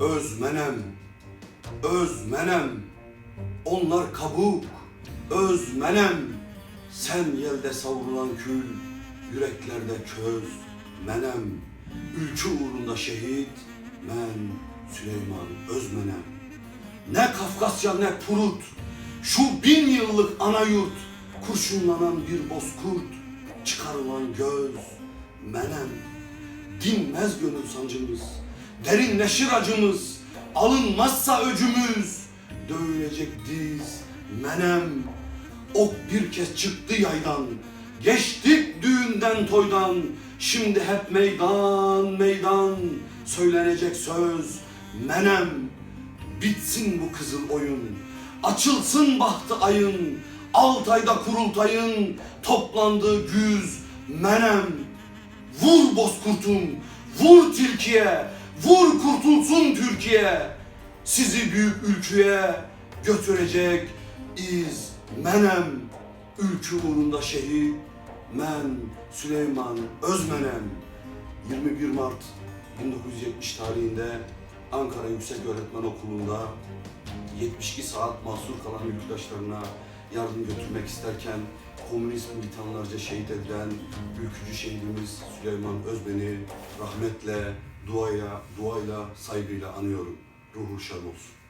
Özmenem, özmenem, onlar kabuk, özmenem. Sen yelde savrulan kül, yüreklerde köz, menem. Ülkü uğrunda şehit, men Süleyman Özmenem. Ne Kafkasya ne Purut, şu bin yıllık ana yurt, kurşunlanan bir bozkurt, çıkarılan göz, menem. Dinmez gönül sancımız, derinleşir acımız, alınmazsa öcümüz, dövülecek diz, menem. Ok bir kez çıktı yaydan, geçtik düğünden toydan, şimdi hep meydan meydan, söylenecek söz, menem. Bitsin bu kızıl oyun, açılsın bahtı ayın, Altay'da kurultayın, toplandığı güz, menem. Vur bozkurtum, vur tilkiye, vur kurtulsun Türkiye. Sizi büyük ülküye götürecek iz menem. Ülkü uğrunda şehit, men Süleyman Özmenem. 21 Mart 1970 tarihinde Ankara Yüksek Öğretmen Okulu'nda 72 saat mahsur kalan yurttaşlarına yardım götürmek isterken komünist militanlarca şehit edilen ülkücü şehidimiz Süleyman Özben'i rahmetle, duaya, duayla, saygıyla anıyorum. Ruhu şad olsun.